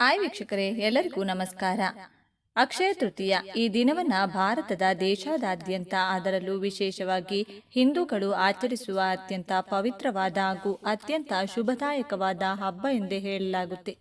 ಆಯ್ ವೀಕ್ಷಕರೇ, ಎಲ್ಲರಿಗೂ ನಮಸ್ಕಾರ. ಅಕ್ಷಯ ತೃತೀಯ, ಈ ದಿನವನ್ನ ಭಾರತದ ದೇಶಾದಾದ್ಯಂತ ಅದರಲ್ಲೂ ವಿಶೇಷವಾಗಿ ಹಿಂದೂಗಳು ಆಚರಿಸುವ ಅತ್ಯಂತ ಪವಿತ್ರವಾದ ಹಾಗೂ ಅತ್ಯಂತ ಶುಭದಾಯಕವಾದ ಹಬ್ಬ ಎಂದೇ ಹೇಳಲಾಗುತ್ತೆ.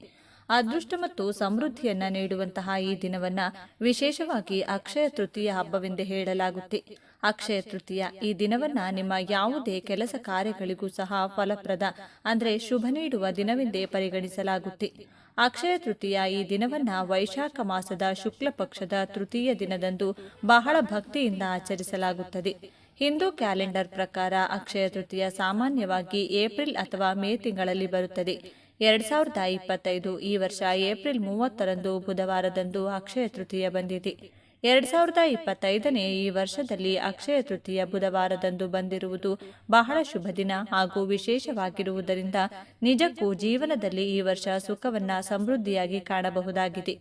ಅದೃಷ್ಟ ಮತ್ತು ಸಮೃದ್ಧಿಯನ್ನ ನೀಡುವಂತಹ ಈ ದಿನವನ್ನ ವಿಶೇಷವಾಗಿ ಅಕ್ಷಯ ತೃತೀಯ ಹಬ್ಬವೆಂದೇ ಹೇಳಲಾಗುತ್ತೆ. ಅಕ್ಷಯ ತೃತೀಯ. ಈ ದಿನವನ್ನ ನಿಮ್ಮ ಯಾವುದೇ ಕೆಲಸ ಕಾರ್ಯಗಳಿಗೂ ಸಹ ಫಲಪ್ರದ, ಅಂದ್ರೆ ಶುಭ ನೀಡುವ ದಿನವೆಂದೇ ಪರಿಗಣಿಸಲಾಗುತ್ತೆ. ಅಕ್ಷಯ ತೃತೀಯ ಈ ದಿನವನ್ನ ವೈಶಾಖ ಮಾಸದ ಶುಕ್ಲ ಪಕ್ಷದ ತೃತೀಯ ದಿನದಂದು ಬಹಳ ಭಕ್ತಿಯಿಂದ ಆಚರಿಸಲಾಗುತ್ತದೆ. ಹಿಂದೂ ಕ್ಯಾಲೆಂಡರ್ ಪ್ರಕಾರ ಅಕ್ಷಯ ತೃತೀಯ ಸಾಮಾನ್ಯವಾಗಿ ಏಪ್ರಿಲ್ ಅಥವಾ ಮೇ ತಿಂಗಳಲ್ಲಿ ಬರುತ್ತದೆ. ಎರಡ್ ಸಾವಿರದ ಇಪ್ಪತ್ತೈದು ಈ ವರ್ಷ ಏಪ್ರಿಲ್ ಮೂವತ್ತರಂದು ಬುಧವಾರದಂದು ಅಕ್ಷಯ ತೃತೀಯ ಬಂದಿದೆ. ಎರಡ್ ಸಾವಿರದ ಇಪ್ಪತ್ತೈದನೇ ಈ ವರ್ಷದಲ್ಲಿ ಅಕ್ಷಯ ತೃತೀಯ ಬುಧವಾರದಂದು ಬಂದಿರುವುದು ಬಹಳ ಶುಭ ದಿನ ಹಾಗೂ ವಿಶೇಷವಾಗಿರುವುದರಿಂದ ನಿಜಕ್ಕೂ ಜೀವನದಲ್ಲಿ ಈ ವರ್ಷ ಸುಖವನ್ನ ಸಮೃದ್ಧಿಯಾಗಿ ಕಾಣಬಹುದಾಗಿದೆ.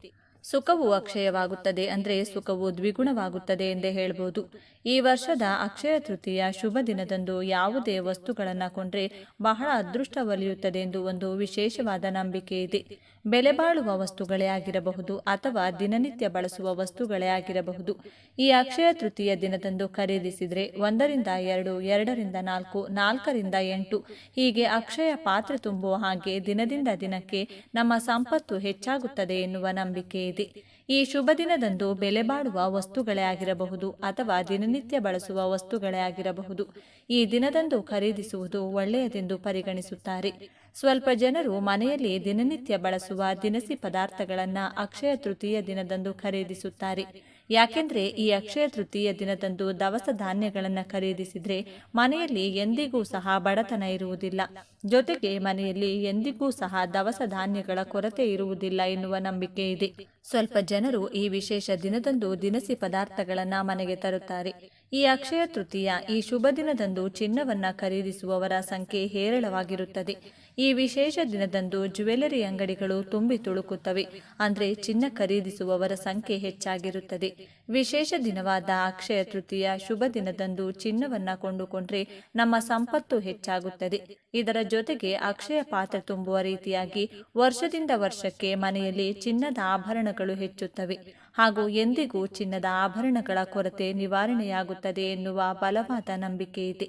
ಸುಖವು ಅಕ್ಷಯವಾಗುತ್ತದೆ ಅಂದರೆ ಸುಖವು ದ್ವಿಗುಣವಾಗುತ್ತದೆ ಎಂದೇ ಹೇಳಬಹುದು ಈ ವರ್ಷದ ಅಕ್ಷಯ ತೃತೀಯ ಶುಭ ದಿನದಂದು ಯಾವುದೇ ವಸ್ತುಗಳನ್ನು ಕೊಂಡ್ರೆ ಬಹಳ ಅದೃಷ್ಟ ಒಲಿಯುತ್ತದೆ ಎಂದು ಒಂದು ವಿಶೇಷವಾದ ನಂಬಿಕೆ ಇದೆ. ಬೆಲೆ ಬಾಳುವ ವಸ್ತುಗಳೇ ಆಗಿರಬಹುದು ಅಥವಾ ದಿನನಿತ್ಯ ಬಳಸುವ ವಸ್ತುಗಳೇ ಆಗಿರಬಹುದು. ಈ ಅಕ್ಷಯ ತೃತೀಯ ದಿನದಂದು ಖರೀದಿಸಿದರೆ ಒಂದರಿಂದ ಎರಡು, ಎರಡರಿಂದ ನಾಲ್ಕು, ನಾಲ್ಕರಿಂದ ಎಂಟು. ಹೀಗೆ ಅಕ್ಷಯ ಪಾತ್ರೆ ತುಂಬುವ ಹಾಗೆ ದಿನದಿಂದ ದಿನಕ್ಕೆ ನಮ್ಮ ಸಂಪತ್ತು ಹೆಚ್ಚಾಗುತ್ತದೆ ಎನ್ನುವ ನಂಬಿಕೆ ಇದೆ. ಈ ಶುಭ ದಿನದಂದು ಬೆಲೆ ಬಾಳುವ ವಸ್ತುಗಳೇ ಆಗಿರಬಹುದು ಅಥವಾ ದಿನನಿತ್ಯ ಬಳಸುವ ವಸ್ತುಗಳೇ ಆಗಿರಬಹುದು. ಈ ದಿನದಂದು ಖರೀದಿಸುವುದು ಒಳ್ಳೆಯದೆಂದು ಪರಿಗಣಿಸುತ್ತಾರೆ. ಸ್ವಲ್ಪ ಜನರು ಮನೆಯಲ್ಲಿ ದಿನನಿತ್ಯ ಬಳಸುವ ದಿನಸಿ ಪದಾರ್ಥಗಳನ್ನು ಅಕ್ಷಯ ತೃತೀಯ ದಿನದಂದು ಖರೀದಿಸುತ್ತಾರೆ. ಯಾಕೆಂದರೆ ಈ ಅಕ್ಷಯ ತೃತೀಯ ದಿನದಂದು ದವಸ ಧಾನ್ಯಗಳನ್ನು ಖರೀದಿಸಿದರೆ ಮನೆಯಲ್ಲಿ ಎಂದಿಗೂ ಸಹ ಬಡತನ ಇರುವುದಿಲ್ಲ. ಜೊತೆಗೆ ಮನೆಯಲ್ಲಿ ಎಂದಿಗೂ ಸಹ ದವಸ ಧಾನ್ಯಗಳ ಕೊರತೆ ಇರುವುದಿಲ್ಲ ಎನ್ನುವ ನಂಬಿಕೆ ಇದೆ. ಸ್ವಲ್ಪ ಜನರು ಈ ವಿಶೇಷ ದಿನದಂದು ದಿನಸಿ ಪದಾರ್ಥಗಳನ್ನು ಮನೆಗೆ ತರುತ್ತಾರೆ. ಈ ಅಕ್ಷಯ ತೃತೀಯ ಈ ಶುಭ ದಿನದಂದು ಚಿನ್ನವನ್ನ ಖರೀದಿಸುವವರ ಸಂಖ್ಯೆ ಹೇರಳವಾಗಿರುತ್ತದೆ. ಈ ವಿಶೇಷ ದಿನದಂದು ಜ್ಯುವೆಲರಿ ಅಂಗಡಿಗಳು ತುಂಬಿ ತುಳುಕುತ್ತವೆ. ಅಂದ್ರೆ ಚಿನ್ನ ಖರೀದಿಸುವವರ ಸಂಖ್ಯೆ ಹೆಚ್ಚಾಗಿರುತ್ತದೆ. ವಿಶೇಷ ದಿನವಾದ ಅಕ್ಷಯ ತೃತೀಯ ಶುಭ ದಿನದಂದು ಚಿನ್ನವನ್ನ ಕೊಂಡುಕೊಂಡ್ರೆ ನಮ್ಮ ಸಂಪತ್ತು ಹೆಚ್ಚಾಗುತ್ತದೆ. ಇದರ ಜೊತೆಗೆ ಅಕ್ಷಯ ಪಾತ್ರ ತುಂಬುವ ರೀತಿಯಾಗಿ ವರ್ಷದಿಂದ ವರ್ಷಕ್ಕೆ ಮನೆಯಲ್ಲಿ ಚಿನ್ನದ ಆಭರಣಗಳು ಹೆಚ್ಚುತ್ತವೆ. ಹಾಗೂ ಎಂದಿಗೂ ಚಿನ್ನದ ಆಭರಣಗಳ ಕೊರತೆ ನಿವಾರಣೆಯಾಗುತ್ತದೆ ಎನ್ನುವ ಬಲವಾದ ನಂಬಿಕೆ ಇದೆ.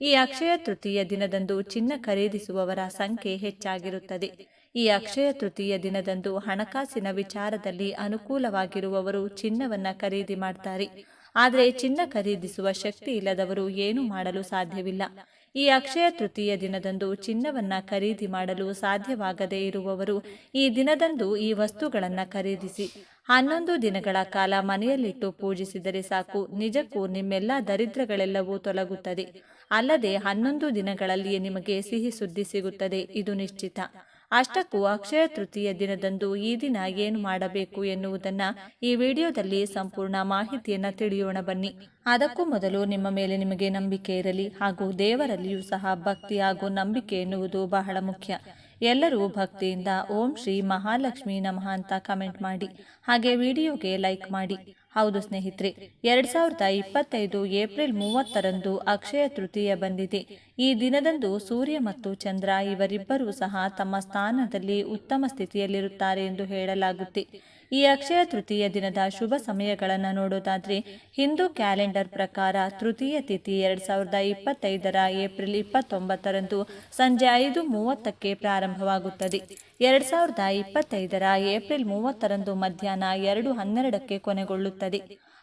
ಈ ಅಕ್ಷಯ ತೃತೀಯ ದಿನದಂದು ಚಿನ್ನ ಖರೀದಿಸುವವರ ಸಂಖ್ಯೆ ಹೆಚ್ಚಾಗಿರುತ್ತದೆ. ಈ ಅಕ್ಷಯ ತೃತೀಯ ದಿನದಂದು ಹಣಕಾಸಿನ ವಿಚಾರದಲ್ಲಿ ಅನುಕೂಲವಾಗಿರುವವರು ಚಿನ್ನವನ್ನ ಖರೀದಿ ಮಾಡ್ತಾರೆ. ಆದರೆ ಚಿನ್ನ ಖರೀದಿಸುವ ಶಕ್ತಿ ಇಲ್ಲದವರು ಏನು ಮಾಡಲು ಸಾಧ್ಯವಿಲ್ಲ. ಈ ಅಕ್ಷಯ ತೃತೀಯ ದಿನದಂದು ಚಿನ್ನವನ್ನ ಖರೀದಿ ಮಾಡಲು ಸಾಧ್ಯವಾಗದೇ ಇರುವವರು ಈ ದಿನದಂದು ಈ ವಸ್ತುಗಳನ್ನು ಖರೀದಿಸಿ ಹನ್ನೊಂದು ದಿನಗಳ ಕಾಲ ಮನೆಯಲ್ಲಿಟ್ಟು ಪೂಜಿಸಿದರೆ ಸಾಕು. ನಿಜಕ್ಕೂ ನಿಮ್ಮೆಲ್ಲ ದರಿದ್ರಗಳೆಲ್ಲವೂ ತೊಲಗುತ್ತದೆ. ಅಲ್ಲದೆ ಹನ್ನೊಂದು ದಿನಗಳಲ್ಲಿಯೇ ನಿಮಗೆ ಸಿಹಿ ಸುದ್ದಿ ಸಿಗುತ್ತದೆ. ಇದು ನಿಶ್ಚಿತ. ಅಷ್ಟಕ್ಕೂ ಅಕ್ಷಯ ತೃತೀಯ ದಿನದಂದು ಈ ದಿನ ಏನು ಮಾಡಬೇಕು ಎನ್ನುವುದನ್ನ ಈ ವಿಡಿಯೋದಲ್ಲಿ ಸಂಪೂರ್ಣ ಮಾಹಿತಿಯನ್ನ ತಿಳಿಯೋಣ ಬನ್ನಿ. ಅದಕ್ಕೂ ಮೊದಲು ನಿಮ್ಮ ಮೇಲೆ ನಿಮಗೆ ನಂಬಿಕೆ ಇರಲಿ ಹಾಗೂ ದೇವರಲ್ಲಿಯೂ ಸಹ ಭಕ್ತಿ ಹಾಗೂ ನಂಬಿಕೆ ಎನ್ನುವುದು ಬಹಳ ಮುಖ್ಯ. ಎಲ್ಲರೂ ಭಕ್ತಿಯಿಂದ ಓಂ ಶ್ರೀ ಮಹಾಲಕ್ಷ್ಮಿ ನಮಃ ಅಂತ ಕಮೆಂಟ್ ಮಾಡಿ, ಹಾಗೆ ವಿಡಿಯೋಗೆ ಲೈಕ್ ಮಾಡಿ. ಹೌದು ಸ್ನೇಹಿತರೆ, ಎರಡ್ ಸಾವಿರದ ಇಪ್ಪತ್ತೈದು ಏಪ್ರಿಲ್ ಮೂವತ್ತರಂದು ಅಕ್ಷಯ ತೃತೀಯ ಬಂದಿದೆ. ಈ ದಿನದಂದು ಸೂರ್ಯ ಮತ್ತು ಚಂದ್ರ ಇವರಿಬ್ಬರೂ ಸಹ ತಮ್ಮ ಸ್ಥಾನದಲ್ಲಿ ಉತ್ತಮ ಸ್ಥಿತಿಯಲ್ಲಿರುತ್ತಾರೆ ಎಂದು ಹೇಳಲಾಗುತ್ತೆ. ಈ ಅಕ್ಷಯ ತೃತೀಯ ದಿನದ ಶುಭ ಸಮಯಗಳನ್ನು ನೋಡೋದಾದ್ರೆ ಹಿಂದೂ ಕ್ಯಾಲೆಂಡರ್ ಪ್ರಕಾರ ತೃತೀಯ ತಿಥಿ ಎರಡ್ ಸಾವಿರದ ಇಪ್ಪತ್ತೈದರ ಏಪ್ರಿಲ್ ಇಪ್ಪತ್ತೊಂಬತ್ತರಂದು ಸಂಜೆ ಐದು ಮೂವತ್ತಕ್ಕೆ ಪ್ರಾರಂಭವಾಗುತ್ತದೆ. ಎರಡ್ ಸಾವಿರದ ಇಪ್ಪತ್ತೈದರ ಏಪ್ರಿಲ್ ಮೂವತ್ತರಂದು ಮಧ್ಯಾಹ್ನ ಎರಡು ಹನ್ನೆರಡಕ್ಕೆ ಕೊನೆಗೊಳ್ಳುತ್ತದೆ.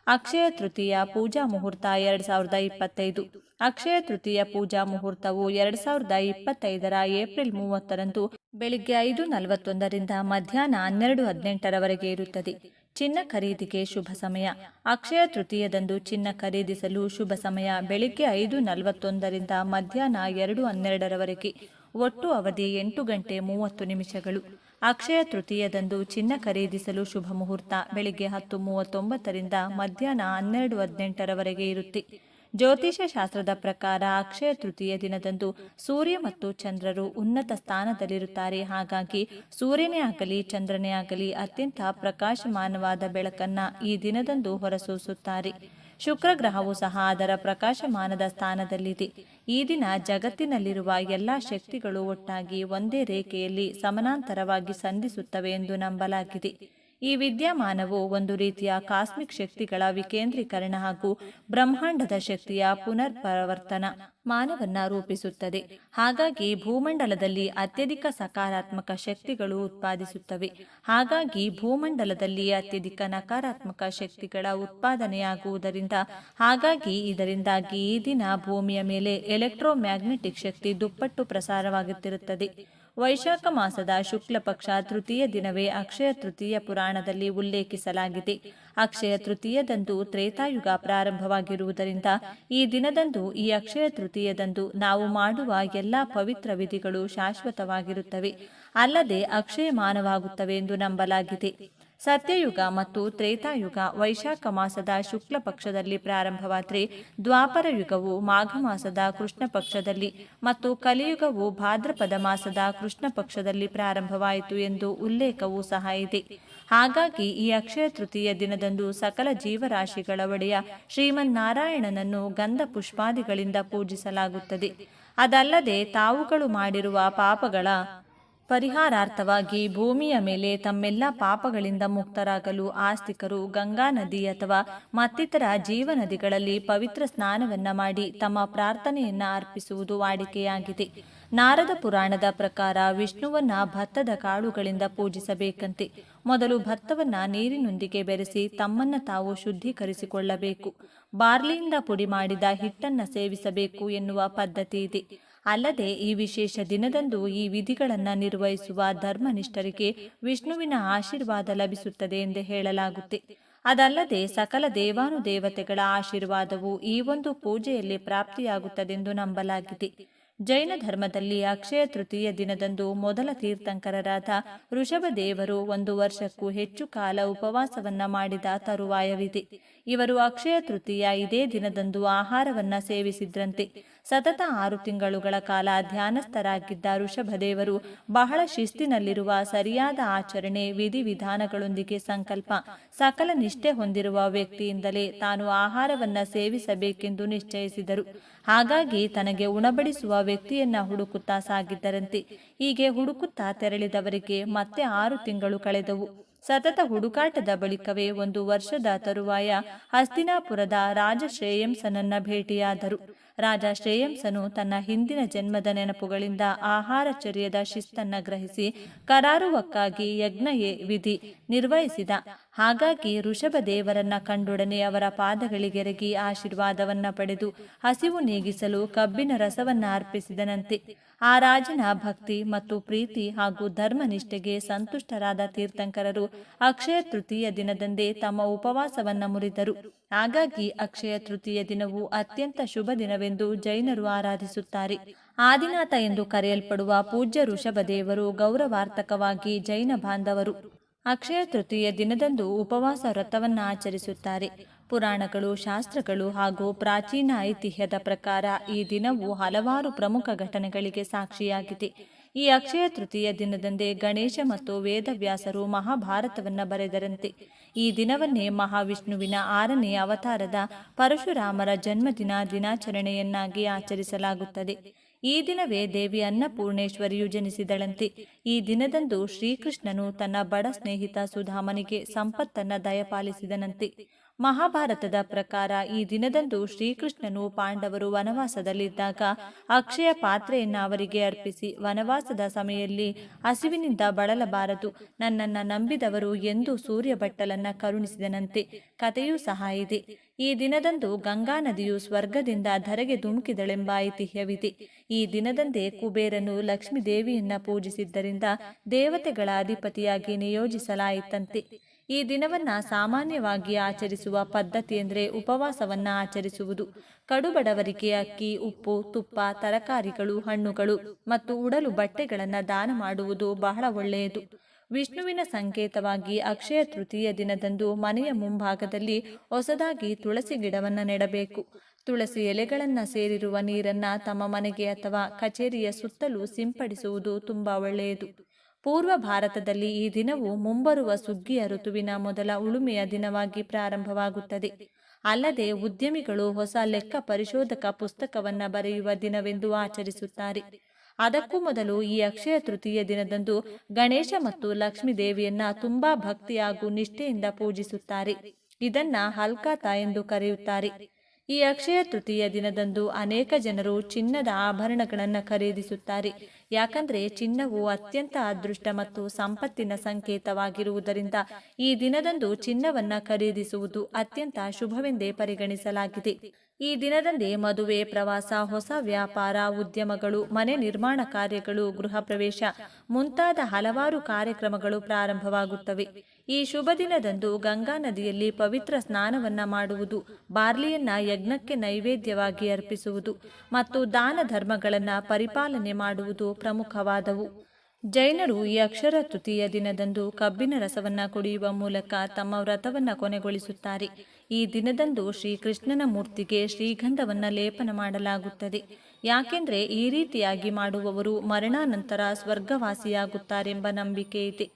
ಅಕ್ಷಯ ತೃತೀಯ ಪೂಜಾ ಮುಹೂರ್ತ ಎರಡ್ ಸಾವಿರದ ಇಪ್ಪತ್ತೈದು. ಅಕ್ಷಯ ತೃತೀಯ ಪೂಜಾ ಮುಹೂರ್ತವು ಎರಡ್ ಸಾವಿರದ ಇಪ್ಪತ್ತೈದರ ಏಪ್ರಿಲ್ ಮೂವತ್ತರಂದು ಬೆಳಿಗ್ಗೆ ಐದು ನಲವತ್ತೊಂದರಿಂದ ಮಧ್ಯಾಹ್ನ ಹನ್ನೆರಡು ಹದಿನೆಂಟರವರೆಗೆ ಇರುತ್ತದೆ. ಚಿನ್ನ ಖರೀದಿಗೆ ಶುಭ ಸಮಯ. ಅಕ್ಷಯ ತೃತೀಯದಂದು ಚಿನ್ನ ಖರೀದಿಸಲು ಶುಭ ಸಮಯ ಬೆಳಿಗ್ಗೆ ಐದು ನಲವತ್ತೊಂದರಿಂದ ಮಧ್ಯಾಹ್ನ ಎರಡು ಹನ್ನೆರಡರವರೆಗೆ. ಒಟ್ಟು ಅವಧಿ ಎಂಟು ಗಂಟೆ ಮೂವತ್ತು ನಿಮಿಷಗಳು. ಅಕ್ಷಯ ತೃತೀಯದಂದು ಚಿನ್ನ ಖರೀದಿಸಲು ಶುಭ ಮುಹೂರ್ತ ಬೆಳಿಗ್ಗೆ ಹತ್ತು ಮೂವತ್ತೊಂಬತ್ತರಿಂದ ಮಧ್ಯಾಹ್ನ ಹನ್ನೆರಡು ಹದಿನೆಂಟರವರೆಗೆ ಇರುತ್ತೆ. ಜ್ಯೋತಿಷ ಶಾಸ್ತ್ರದ ಪ್ರಕಾರ ಅಕ್ಷಯ ತೃತೀಯ ದಿನದಂದು ಸೂರ್ಯ ಮತ್ತು ಚಂದ್ರರು ಉನ್ನತ ಸ್ಥಾನದಲ್ಲಿರುತ್ತಾರೆ. ಹಾಗಾಗಿ ಸೂರ್ಯನೇ ಆಗಲಿ, ಚಂದ್ರನೇ ಆಗಲಿ ಅತ್ಯಂತ ಪ್ರಕಾಶಮಾನವಾದ ಬೆಳಕನ್ನ ಈ ದಿನದಂದು ಹೊರಸೂಸುತ್ತಾರೆ. ಶುಕ್ರ ಗ್ರಹವು ಸಹ ಅದರ ಪ್ರಕಾಶಮಾನದ ಸ್ಥಾನದಲ್ಲಿದೆ. ಈ ದಿನ ಜಗತ್ತಿನಲ್ಲಿರುವ ಎಲ್ಲ ಶಕ್ತಿಗಳು ಒಟ್ಟಾಗಿ ಒಂದೇ ರೇಖೆಯಲ್ಲಿ ಸಮಾನಾಂತರವಾಗಿ ಸಂಧಿಸುತ್ತವೆ ಎಂದು ನಂಬಲಾಗಿದೆ. ಈ ವಿದ್ಯಮಾನವು ಒಂದು ರೀತಿಯ ಕಾಸ್ಮಿಕ್ ಶಕ್ತಿಗಳ ವಿಕೇಂದ್ರೀಕರಣ ಹಾಗೂ ಬ್ರಹ್ಮಾಂಡದ ಶಕ್ತಿಯ ಪುನರ್ಪರವರ್ತನ ಮಾನವನ್ನ ರೂಪಿಸುತ್ತದೆ. ಹಾಗಾಗಿ ಭೂಮಂಡಲದಲ್ಲಿ ಅತ್ಯಧಿಕ ಸಕಾರಾತ್ಮಕ ಶಕ್ತಿಗಳು ಉತ್ಪಾದಿಸುತ್ತವೆ. ಹಾಗಾಗಿ ಭೂಮಂಡಲದಲ್ಲಿ ಅತ್ಯಧಿಕ ನಕಾರಾತ್ಮಕ ಶಕ್ತಿಗಳ ಉತ್ಪಾದನೆಯಾಗುವುದರಿಂದ, ಹಾಗಾಗಿ ಇದರಿಂದಾಗಿ ಈ ದಿನ ಭೂಮಿಯ ಮೇಲೆ ಎಲೆಕ್ಟ್ರೋಮ್ಯಾಗ್ನೆಟಿಕ್ ಶಕ್ತಿ ದುಪ್ಪಟ್ಟು ಪ್ರಸಾರವಾಗುತ್ತಿರುತ್ತದೆ. ವೈಶಾಖ ಮಾಸದ ಶುಕ್ಲ ಪಕ್ಷ ತೃತೀಯ ದಿನವೇ ಅಕ್ಷಯ ತೃತೀಯ ಪುರಾಣದಲ್ಲಿ ಉಲ್ಲೇಖಿಸಲಾಗಿದೆ. ಅಕ್ಷಯ ತೃತೀಯದಂದು ತ್ರೇತಾಯುಗ ಪ್ರಾರಂಭವಾಗಿರುವುದರಿಂದ ಈ ದಿನದಂದು ಈ ಅಕ್ಷಯ ತೃತೀಯದಂದು ನಾವು ಮಾಡುವ ಎಲ್ಲ ಪವಿತ್ರ ವಿಧಿಗಳು ಶಾಶ್ವತವಾಗಿರುತ್ತವೆ. ಅಲ್ಲದೆ ಅಕ್ಷಯಮಾನವಾಗುತ್ತವೆ ಎಂದು ನಂಬಲಾಗಿದೆ. ಸತ್ಯಯುಗ ಮತ್ತು ತ್ರೇತಾಯುಗ ವೈಶಾಖ ಮಾಸದ ಶುಕ್ಲ ಪಕ್ಷದಲ್ಲಿ ಪ್ರಾರಂಭವಾದರೆ ದ್ವಾಪರ ಯುಗವು ಮಾಘ ಮಾಸದ ಕೃಷ್ಣ ಪಕ್ಷದಲ್ಲಿ ಮತ್ತು ಕಲಿಯುಗವು ಭಾದ್ರಪದ ಮಾಸದ ಕೃಷ್ಣ ಪಕ್ಷದಲ್ಲಿ ಪ್ರಾರಂಭವಾಯಿತು ಎಂದು ಉಲ್ಲೇಖವೂ ಸಹ ಇದೆ. ಹಾಗಾಗಿ ಈ ಅಕ್ಷಯ ತೃತೀಯ ದಿನದಂದು ಸಕಲ ಜೀವರಾಶಿಗಳ ಒಡೆಯ ಶ್ರೀಮನ್ನಾರಾಯಣನನ್ನು ಗಂಧ ಪುಷ್ಪಾದಿಗಳಿಂದ ಪೂಜಿಸಲಾಗುತ್ತದೆ. ಅದಲ್ಲದೆ ತಾವುಗಳು ಮಾಡಿರುವ ಪಾಪಗಳ ಪರಿಹಾರಾರ್ಥವಾಗಿ ಭೂಮಿಯ ಮೇಲೆ ತಮ್ಮೆಲ್ಲ ಪಾಪಗಳಿಂದ ಮುಕ್ತರಾಗಲು ಆಸ್ತಿಕರು ಗಂಗಾ ನದಿ ಅಥವಾ ಮತ್ತಿತರ ಜೀವನದಿಗಳಲ್ಲಿ ಪವಿತ್ರ ಸ್ನಾನವನ್ನ ಮಾಡಿ ತಮ್ಮ ಪ್ರಾರ್ಥನೆಯನ್ನ ಅರ್ಪಿಸುವುದು ವಾಡಿಕೆಯಾಗಿದೆ. ನಾರದ ಪುರಾಣದ ಪ್ರಕಾರ ವಿಷ್ಣುವನ್ನ ಭತ್ತದ ಕಾಳುಗಳಿಂದ ಪೂಜಿಸಬೇಕಂತೆ. ಮೊದಲು ಭತ್ತವನ್ನ ನೀರಿನೊಂದಿಗೆ ಬೆರೆಸಿ ತಮ್ಮನ್ನ ತಾವು ಶುದ್ಧೀಕರಿಸಿಕೊಳ್ಳಬೇಕು. ಬಾರ್ಲಿಯಿಂದ ಪುಡಿ ಮಾಡಿದ ಹಿಟ್ಟನ್ನ ಸೇವಿಸಬೇಕು ಎನ್ನುವ ಪದ್ಧತಿ ಇದೆ. ಅಲ್ಲದೆ ಈ ವಿಶೇಷ ದಿನದಂದು ಈ ವಿಧಿಗಳನ್ನು ನಿರ್ವಹಿಸುವ ಧರ್ಮನಿಷ್ಠರಿಗೆ ವಿಷ್ಣುವಿನ ಆಶೀರ್ವಾದ ಲಭಿಸುತ್ತದೆ ಎಂದು ಹೇಳಲಾಗುತ್ತೆ. ಅದಲ್ಲದೆ ಸಕಲ ದೇವಾನುದೇವತೆಗಳ ಆಶೀರ್ವಾದವು ಈ ಒಂದು ಪೂಜೆಯಲ್ಲಿ ಪ್ರಾಪ್ತಿಯಾಗುತ್ತದೆಂದು ನಂಬಲಾಗಿದೆ. ಜೈನ ಧರ್ಮದಲ್ಲಿ ಅಕ್ಷಯ ತೃತೀಯ ದಿನದಂದು ಮೊದಲ ತೀರ್ಥಂಕರರಾದ ಋಷಭ ದೇವರು ಒಂದು ವರ್ಷಕ್ಕೂ ಹೆಚ್ಚು ಕಾಲ ಉಪವಾಸವನ್ನ ಮಾಡಿದ ತರುವಾಯವಿದೆ. ಇವರು ಅಕ್ಷಯ ತೃತೀಯ ಇದೇ ದಿನದಂದು ಆಹಾರವನ್ನ ಸೇವಿಸಿದ್ರಂತೆ. ಸತತ ಆರು ತಿಂಗಳುಗಳ ಕಾಲ ಧ್ಯಾನಸ್ಥರಾಗಿದ್ದ ಋಷಭದೇವರು ಬಹಳ ಶಿಸ್ತಿನಲ್ಲಿರುವ ಸರಿಯಾದ ಆಚರಣೆ, ವಿಧಿವಿಧಾನಗಳೊಂದಿಗೆ ಸಂಕಲ್ಪ, ಸಕಲ ನಿಷ್ಠೆ ಹೊಂದಿರುವ ವ್ಯಕ್ತಿಯಿಂದಲೇ ತಾನು ಆಹಾರವನ್ನ ಸೇವಿಸಬೇಕೆಂದು ನಿಶ್ಚಯಿಸಿದರು. ಹಾಗಾಗಿ ತನಗೆ ಉಣಬಡಿಸುವ ವ್ಯಕ್ತಿಯನ್ನ ಹುಡುಕುತ್ತಾ ಸಾಗಿದ್ದರಂತೆ. ಹೀಗೆ ಹುಡುಕುತ್ತಾ ತೆರಳಿದವರಿಗೆ ಮತ್ತೆ ಆರು ತಿಂಗಳು ಕಳೆದವು. ಸತತ ಹುಡುಕಾಟದ ಬಳಿಕವೇ ಒಂದು ವರ್ಷದ ತರುವಾಯ ಹಸ್ತಿನಾಪುರದ ರಾಜ ಶ್ರೇಯಂಸನನ್ನ ಭೇಟಿಯಾದರು. ರಾಜ ಶ್ರೇಯಂಸನು ತನ್ನ ಹಿಂದಿನ ಜನ್ಮದ ನೆನಪುಗಳಿಂದ ಆಹಾರಚರ್ಯದ ಶಿಸ್ತನ್ನ ಗ್ರಹಿಸಿ ಕರಾರುವಕ್ಕಾಗಿ ಯಜ್ಞ ಎ- ವಿಧಿ ನಿರ್ವಹಿಸಿದ. ಹಾಗಾಗಿ ಋಷಭ ದೇವರನ್ನ ಕಂಡೊಡನೆ ಅವರ ಪಾದಗಳಿಗೆರಗಿ ಆಶೀರ್ವಾದವನ್ನ ಪಡೆದು ಹಸಿವು ನೀಗಿಸಲು ಕಬ್ಬಿನ ರಸವನ್ನ ಅರ್ಪಿಸಿದನಂತೆ. ಆ ರಾಜನ ಭಕ್ತಿ ಮತ್ತು ಪ್ರೀತಿ ಹಾಗೂ ಧರ್ಮನಿಷ್ಠೆಗೆ ಸಂತುಷ್ಟರಾದ ತೀರ್ಥಂಕರರು ಅಕ್ಷಯ ತೃತೀಯ ದಿನದಂದೇ ತಮ್ಮ ಉಪವಾಸವನ್ನ ಮುರಿದರು. ಹಾಗಾಗಿ ಅಕ್ಷಯ ತೃತೀಯ ದಿನವು ಅತ್ಯಂತ ಶುಭ ದಿನವೆಂದು ಜೈನರು ಆರಾಧಿಸುತ್ತಾರೆ. ಆದಿನಾಥ ಎಂದು ಕರೆಯಲ್ಪಡುವ ಪೂಜ್ಯ ಋಷಭದೇವರು ಗೌರವಾರ್ಥಕವಾಗಿ ಜೈನ ಬಾಂಧವರು. ಅಕ್ಷಯ ತೃತೀಯ ದಿನದಂದು ಉಪವಾಸ ವ್ರತವನ್ನು ಆಚರಿಸುತ್ತಾರೆ. ಪುರಾಣಗಳು, ಶಾಸ್ತ್ರಗಳು ಹಾಗೂ ಪ್ರಾಚೀನ ಐತಿಹ್ಯದ ಪ್ರಕಾರ ಈ ದಿನವು ಹಲವಾರು ಪ್ರಮುಖ ಘಟನೆಗಳಿಗೆ ಸಾಕ್ಷಿಯಾಗಿದೆ. ಈ ಅಕ್ಷಯ ತೃತೀಯ ದಿನದಂದೇ ಗಣೇಶ ಮತ್ತು ವೇದವ್ಯಾಸರು ಮಹಾಭಾರತವನ್ನು ಬರೆದರಂತೆ. ಈ ದಿನವನ್ನೇ ಮಹಾವಿಷ್ಣುವಿನ ಆರನೇ ಅವತಾರದ ಪರಶುರಾಮರ ಜನ್ಮದಿನ ದಿನಾಚರಣೆಯನ್ನಾಗಿ ಆಚರಿಸಲಾಗುತ್ತದೆ. ಈ ದಿನವೇ ದೇವಿ ಅನ್ನಪೂರ್ಣೇಶ್ವರಿಯು ಜನಿಸಿದಳಂತೆ. ಈ ದಿನದಂದು ಶ್ರೀಕೃಷ್ಣನು ತನ್ನ ಬಡ ಸ್ನೇಹಿತ ಸುಧಾಮನಿಗೆ ಸಂಪತ್ತನ್ನ ದಯಪಾಲಿಸಿದನಂತೆ. ಮಹಾಭಾರತದ ಪ್ರಕಾರ ಈ ದಿನದಂದು ಶ್ರೀಕೃಷ್ಣನು ಪಾಂಡವರು ವನವಾಸದಲ್ಲಿದ್ದಾಗ ಅಕ್ಷಯ ಪಾತ್ರೆಯನ್ನು ಅವರಿಗೆ ಅರ್ಪಿಸಿ ವನವಾಸದ ಸಮಯದಲ್ಲಿ ಹಸಿವಿನಿಂದ ಬಳಲಬಾರದು, ನನ್ನನ್ನ ನಂಬಿದವರು ಎಂದು ಸೂರ್ಯ ಬಟ್ಟಲನ್ನ ಕರುಣಿಸಿದನಂತೆ ಕಥೆಯೂ ಸಹ ಇದೆ. ಈ ದಿನದಂದು ಗಂಗಾ ನದಿಯು ಸ್ವರ್ಗದಿಂದ ಧರೆಗೆ ಧುಮುಕಿದಳೆಂಬ ಐತಿಹ್ಯವಿದೆ. ಈ ದಿನದಂದೇ ಕುಬೇರನು ಲಕ್ಷ್ಮೀ ದೇವಿಯನ್ನ ಪೂಜಿಸಿದ್ದರಿಂದ ದೇವತೆಗಳ ಅಧಿಪತಿಯಾಗಿ ನಿಯೋಜಿಸಲಾಯಿತಂತೆ. ಈ ದಿನವನ್ನ ಸಾಮಾನ್ಯವಾಗಿ ಆಚರಿಸುವ ಪದ್ಧತಿ ಎಂದರೆ ಉಪವಾಸವನ್ನ ಆಚರಿಸುವುದು. ಕಡುಬಡವರಿಗೆ ಅಕ್ಕಿ, ಉಪ್ಪು, ತುಪ್ಪ, ತರಕಾರಿಗಳು, ಹಣ್ಣುಗಳು ಮತ್ತು ಉಡಲು ಬಟ್ಟೆಗಳನ್ನು ದಾನ ಮಾಡುವುದು ಬಹಳ ಒಳ್ಳೆಯದು. ವಿಷ್ಣುವಿನ ಸಂಕೇತವಾಗಿ ಅಕ್ಷಯ ತೃತೀಯ ದಿನದಂದು ಮನೆಯ ಮುಂಭಾಗದಲ್ಲಿ ಹೊಸದಾಗಿ ತುಳಸಿ ಗಿಡವನ್ನ ನೆಡಬೇಕು. ತುಳಸಿ ಎಲೆಗಳನ್ನ ಸೇರಿರುವ ನೀರನ್ನ ತಮ್ಮ ಮನೆಗೆ ಅಥವಾ ಕಚೇರಿಯ ಸುತ್ತಲೂ ಸಿಂಪಡಿಸುವುದು ತುಂಬಾ ಒಳ್ಳೆಯದು. ಪೂರ್ವ ಭಾರತದಲ್ಲಿ ಈ ದಿನವು ಮುಂಬರುವ ಸುಗ್ಗಿಯ ಋತುವಿನ ಮೊದಲ ಉಳುಮೆಯ ದಿನವಾಗಿ ಪ್ರಾರಂಭವಾಗುತ್ತದೆ. ಅಲ್ಲದೆ ಉದ್ಯಮಿಗಳು ಹೊಸ ಲೆಕ್ಕ ಪರಿಶೋಧಕ ಪುಸ್ತಕವನ್ನು ಬರೆಯುವ ದಿನವೆಂದು ಆಚರಿಸುತ್ತಾರೆ. ಅದಕ್ಕೂ ಮೊದಲು ಈ ಅಕ್ಷಯ ತೃತೀಯ ದಿನದಂದು ಗಣೇಶ ಮತ್ತು ಲಕ್ಷ್ಮೀ ದೇವಿಯನ್ನ ತುಂಬಾ ಭಕ್ತಿ ಹಾಗೂ ನಿಷ್ಠೆಯಿಂದ ಪೂಜಿಸುತ್ತಾರೆ. ಇದನ್ನ ಹಲ್ಕಾತ ಎಂದು ಕರೆಯುತ್ತಾರೆ. ಈ ಅಕ್ಷಯ ತೃತೀಯ ದಿನದಂದು ಅನೇಕ ಜನರು ಚಿನ್ನದ ಆಭರಣಗಳನ್ನು ಖರೀದಿಸುತ್ತಾರೆ. ಯಾಕಂದ್ರೆ ಚಿನ್ನವು ಅತ್ಯಂತ ಅದೃಷ್ಟ ಮತ್ತು ಸಂಪತ್ತಿನ ಸಂಕೇತವಾಗಿರುವುದರಿಂದ ಈ ದಿನದಂದು ಚಿನ್ನವನ್ನ ಖರೀದಿಸುವುದು ಅತ್ಯಂತ ಶುಭವೆಂದೇ ಪರಿಗಣಿಸಲಾಗಿದೆ. ಈ ದಿನದಂದೇ ಮದುವೆ, ಪ್ರವಾಸ, ಹೊಸ ವ್ಯಾಪಾರ, ಉದ್ಯಮಗಳು, ಮನೆ ನಿರ್ಮಾಣ ಕಾರ್ಯಗಳು, ಗೃಹ ಪ್ರವೇಶ ಮುಂತಾದ ಹಲವಾರು ಕಾರ್ಯಕ್ರಮಗಳು ಪ್ರಾರಂಭವಾಗುತ್ತವೆ. ಈ ಶುಭ ದಿನದಂದು ಗಂಗಾ ನದಿಯಲ್ಲಿ ಪವಿತ್ರ ಸ್ನಾನವನ್ನ ಮಾಡುವುದು, ಬಾರ್ಲಿಯನ್ನ ಯಜ್ಞಕ್ಕೆ ನೈವೇದ್ಯವಾಗಿ ಅರ್ಪಿಸುವುದು ಮತ್ತು ದಾನ ಧರ್ಮಗಳನ್ನ ಪರಿಪಾಲನೆ ಮಾಡುವುದು ಪ್ರಮುಖವಾದವು. ಜೈನರು ಈ ಅಕ್ಷರ ತೃತೀಯ ದಿನದಂದು ಕಬ್ಬಿನ ರಸವನ್ನ ಕುಡಿಯುವ ಮೂಲಕ ತಮ್ಮ ವ್ರತವನ್ನ ಕೊನೆಗೊಳಿಸುತ್ತಾರೆ. ಈ ದಿನದಂದು ಶ್ರೀಕೃಷ್ಣನ ಮೂರ್ತಿಗೆ ಶ್ರೀಗಂಧವನ್ನು ಲೇಪನ ಮಾಡಲಾಗುತ್ತದೆ. ಯಾಕೆಂದರೆ ಈ ರೀತಿಯಾಗಿ ಮಾಡುವವರು ಮರಣಾನಂತರ ಸ್ವರ್ಗವಾಸಿಯಾಗುತ್ತಾರೆಂಬ ನಂಬಿಕೆ ಇದೆ.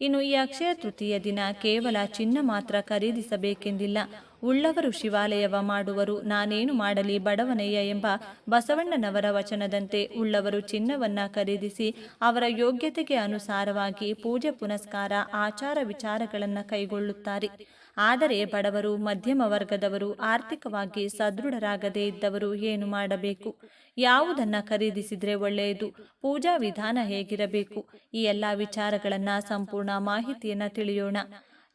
ಇನ್ನು ಈ ಅಕ್ಷಯ ತೃತೀಯ ದಿನ ಕೇವಲ ಚಿನ್ನ ಮಾತ್ರ ಖರೀದಿಸಬೇಕೆಂದಿಲ್ಲ. ಉಳ್ಳವರು ಶಿವಾಲಯವ ಮಾಡುವರು. ನಾನೇನು ಮಾಡಲಿ ಬಡವನಯ್ಯ ಎಂಬ ಬಸವಣ್ಣನವರ ವಚನದಂತೆ ಉಳ್ಳವರು ಚಿನ್ನವನ್ನ ಖರೀದಿಸಿ ಅವರ ಯೋಗ್ಯತೆಗೆ ಅನುಸಾರವಾಗಿ ಪೂಜೆ ಪುನಸ್ಕಾರ ಆಚಾರ ವಿಚಾರಗಳನ್ನು ಕೈಗೊಳ್ಳುತ್ತಾರೆ. ಆದರೆ ಬಡವರು, ಮಧ್ಯಮ ವರ್ಗದವರು ಆರ್ಥಿಕವಾಗಿ ಸದೃಢರಾಗದೇ ಇದ್ದವರು ಏನು ಮಾಡಬೇಕು? ಯಾವುದನ್ನ ಖರೀದಿಸಿದ್ರೆ ಒಳ್ಳೆಯದು? ಪೂಜಾ ವಿಧಾನ ಹೇಗಿರಬೇಕು? ಈ ಎಲ್ಲ ವಿಚಾರಗಳನ್ನು ಸಂಪೂರ್ಣ ಮಾಹಿತಿಯನ್ನ ತಿಳಿಯೋಣ.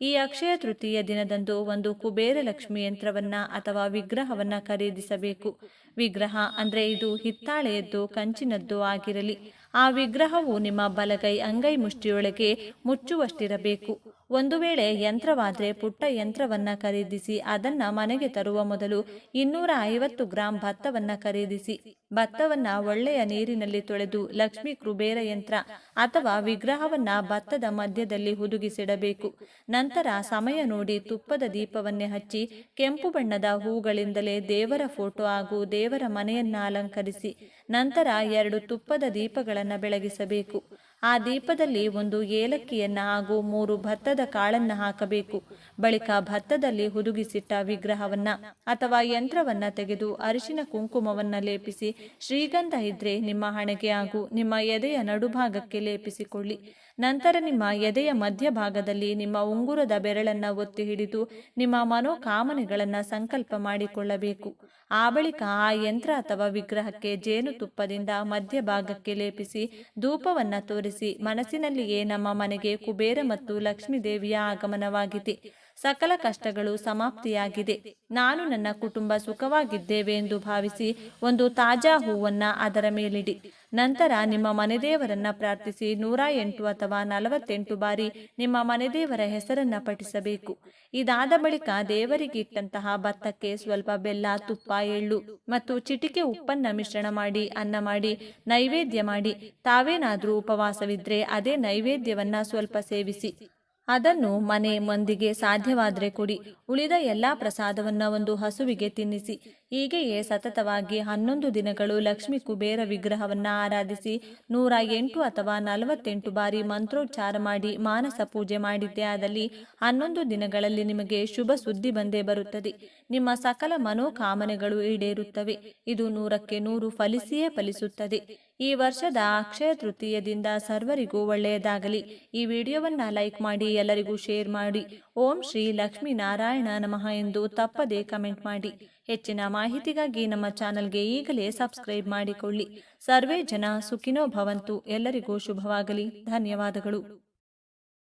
ಈ ಅಕ್ಷಯ ತೃತೀಯ ದಿನದಂದು ಒಂದು ಕುಬೇರ ಲಕ್ಷ್ಮಿ ಯಂತ್ರವನ್ನ ಅಥವಾ ವಿಗ್ರಹವನ್ನ ಖರೀದಿಸಬೇಕು. ವಿಗ್ರಹ ಅಂದ್ರೆ ಇದು ಹಿತ್ತಾಳೆಯದ್ದು, ಕಂಚಿನದ್ದು ಆಗಿರಲಿ. ಆ ವಿಗ್ರಹವು ನಿಮ್ಮ ಬಲಗೈ, ಅಂಗೈ ಮುಷ್ಟಿಯೊಳಗೆ ಮುಚ್ಚುವಷ್ಟಿರಬೇಕು. ಒಂದು ವೇಳೆ ಯಂತ್ರವಾದ್ರೆ ಪುಟ್ಟ ಯಂತ್ರವನ್ನ ಖರೀದಿಸಿ ಅದನ್ನ ಮನೆಗೆ ತರುವ ಮೊದಲು ಇನ್ನೂರ ಐವತ್ತು ಗ್ರಾಂ ಭತ್ತವನ್ನ ಖರೀದಿಸಿ. ಭತ್ತವನ್ನ ಒಳ್ಳೆಯ ನೀರಿನಲ್ಲಿ ತೊಳೆದು ಲಕ್ಷ್ಮೀ ಕುಬೇರ ಯಂತ್ರ ಅಥವಾ ವಿಗ್ರಹವನ್ನ ಭತ್ತದ ಮಧ್ಯದಲ್ಲಿ ಹುದುಗಿಸಿಡಬೇಕು. ನಂತರ ಸಮಯ ನೋಡಿ ತುಪ್ಪದ ದೀಪವನ್ನೇ ಹಚ್ಚಿ ಕೆಂಪು ಬಣ್ಣದ ಹೂಗಳಿಂದಲೇ ದೇವರ ಫೋಟೋ ಹಾಗೂ ದೇವರ ಮನೆಯನ್ನ ಅಲಂಕರಿಸಿ. ನಂತರ ಎರಡು ತುಪ್ಪದ ದೀಪಗಳನ್ನು ಬೆಳಗಿಸಬೇಕು. ಆ ದೀಪದಲ್ಲಿ ಒಂದು ಏಲಕ್ಕಿಯನ್ನ ಹಾಗೂ ಮೂರು ಭತ್ತದ ಕಾಳನ್ನ ಹಾಕಬೇಕು. ಬಳಿಕ ಭತ್ತದಲ್ಲಿ ಹುದುಗಿಸಿಟ್ಟ ವಿಗ್ರಹವನ್ನ ಅಥವಾ ಯಂತ್ರವನ್ನ ತೆಗೆದು ಅರಿಶಿನ ಕುಂಕುಮವನ್ನ ಲೇಪಿಸಿ ಶ್ರೀಗಂಧ ಇದ್ರೆ ನಿಮ್ಮ ಹಣೆಗೆ ಹಾಗೂ ನಿಮ್ಮ ಎದೆಯ ನಡುಭಾಗಕ್ಕೆ ಲೇಪಿಸಿಕೊಳ್ಳಿ. ನಂತರ ನಿಮ್ಮ ಎದೆಯ ಮಧ್ಯಭಾಗದಲ್ಲಿ ನಿಮ್ಮ ಉಂಗುರದ ಬೆರಳನ್ನ ಒತ್ತಿ ಹಿಡಿದು ನಿಮ್ಮ ಮನೋಕಾಮನೆಗಳನ್ನು ಸಂಕಲ್ಪ ಮಾಡಿಕೊಳ್ಳಬೇಕು. ಆ ಬಳಿಕ ಆ ಯಂತ್ರ ಅಥವಾ ವಿಗ್ರಹಕ್ಕೆ ಜೇನುತುಪ್ಪದಿಂದ ಮಧ್ಯಭಾಗಕ್ಕೆ ಲೇಪಿಸಿ ಧೂಪವನ್ನು ತೋರಿಸಿ ಮನಸ್ಸಿನಲ್ಲಿಯೇ ನಮ್ಮ ಮನೆಗೆ ಕುಬೇರ ಮತ್ತು ಲಕ್ಷ್ಮೀ ದೇವಿಯ ಆಗಮನವಾಗಿದೆ. ಸಕಲ ಕಷ್ಟಗಳು ಸಮಾಪ್ತಿಯಾಗಿದೆ. ನಾನು ನನ್ನ ಕುಟುಂಬ ಸುಖವಾಗಿದ್ದೇವೆ ಎಂದು ಭಾವಿಸಿ ಒಂದು ತಾಜಾ ಹೂವನ್ನ ಅದರ ಮೇಲಿಡಿ. ನಂತರ ನಿಮ್ಮ ಮನೆದೇವರನ್ನ ಪ್ರಾರ್ಥಿಸಿ ನೂರ ಎಂಟು ಅಥವಾ ನಲವತ್ತೆಂಟು ಬಾರಿ ನಿಮ್ಮ ಮನೆದೇವರ ಹೆಸರನ್ನ ಪಠಿಸಬೇಕು. ಇದಾದ ಬಳಿಕ ದೇವರಿಗೆ ಇಟ್ಟಂತಹ ಭತ್ತಕ್ಕೆ ಸ್ವಲ್ಪ ಬೆಲ್ಲ, ತುಪ್ಪ, ಎಳ್ಳು ಮತ್ತು ಚಿಟಿಕೆ ಉಪ್ಪನ್ನ ಮಿಶ್ರಣ ಮಾಡಿ, ಅನ್ನ ಮಾಡಿ, ನೈವೇದ್ಯ ಮಾಡಿ, ತಾವೇನಾದರೂ ಉಪವಾಸವಿದ್ರೆ ಅದೇ ನೈವೇದ್ಯವನ್ನ ಸ್ವಲ್ಪ ಸೇವಿಸಿ. ಅದನ್ನು ಮನೆ ಮಂದಿಗೆ ಸಾಧ್ಯವಾದರೆ ಕೊಡಿ. ಉಳಿದ ಎಲ್ಲಾ ಪ್ರಸಾದವನ್ನ ಒಂದು ಹಸುವಿಗೆ ತಿನ್ನಿಸಿ. ಹೀಗೆಯೇ ಸತತವಾಗಿ ಹನ್ನೊಂದು ದಿನಗಳು ಲಕ್ಷ್ಮಿ ಕುಬೇರ ವಿಗ್ರಹವನ್ನ ಆರಾಧಿಸಿ ನೂರ ಎಂಟು ಅಥವಾ ನಲವತ್ತೆಂಟು ಬಾರಿ ಮಂತ್ರೋಚ್ಚಾರ ಮಾಡಿ ಮಾನಸ ಪೂಜೆ ಮಾಡಿದ್ದೇ ಆದಲ್ಲಿ ಹನ್ನೊಂದು ದಿನಗಳಲ್ಲಿ ನಿಮಗೆ ಶುಭ ಸುದ್ದಿ ಬಂದೇ ಬರುತ್ತದೆ. ನಿಮ್ಮ ಸಕಲ ಮನೋಕಾಮನೆಗಳು ಈಡೇರುತ್ತವೆ. ಇದು ನೂರಕ್ಕೆ ನೂರು ಫಲಿಸಿಯೇ ಫಲಿಸುತ್ತದೆ. ಈ ವರ್ಷದ ಅಕ್ಷಯ ತೃತೀಯದಿಂದ ಸರ್ವರಿಗೂ ಒಳ್ಳೆಯದಾಗಲಿ. ಈ ವಿಡಿಯೋವನ್ನ ಲೈಕ್ ಮಾಡಿ ಎಲ್ಲರಿಗೂ ಶೇರ್ ಮಾಡಿ. ಓಂ ಶ್ರೀ ಲಕ್ಷ್ಮೀ ನಾರಾಯಣ ನಮಃ ಎಂದು ತಪ್ಪದೆ ಕಮೆಂಟ್ ಮಾಡಿ. ಹೆಚ್ಚಿನ ಮಾಹಿತಿಗಾಗಿ ನಮ್ಮ ಚಾನಲ್ಗೆ ಈಗಲೇ ಸಬ್ಸ್ಕ್ರೈಬ್ ಮಾಡಿಕೊಳ್ಳಿ. ಸರ್ವೇ ಜನ ಸುಖಿನೋ ಭವಂತು. ಎಲ್ಲರಿಗೂ ಶುಭವಾಗಲಿ. ಧನ್ಯವಾದಗಳು.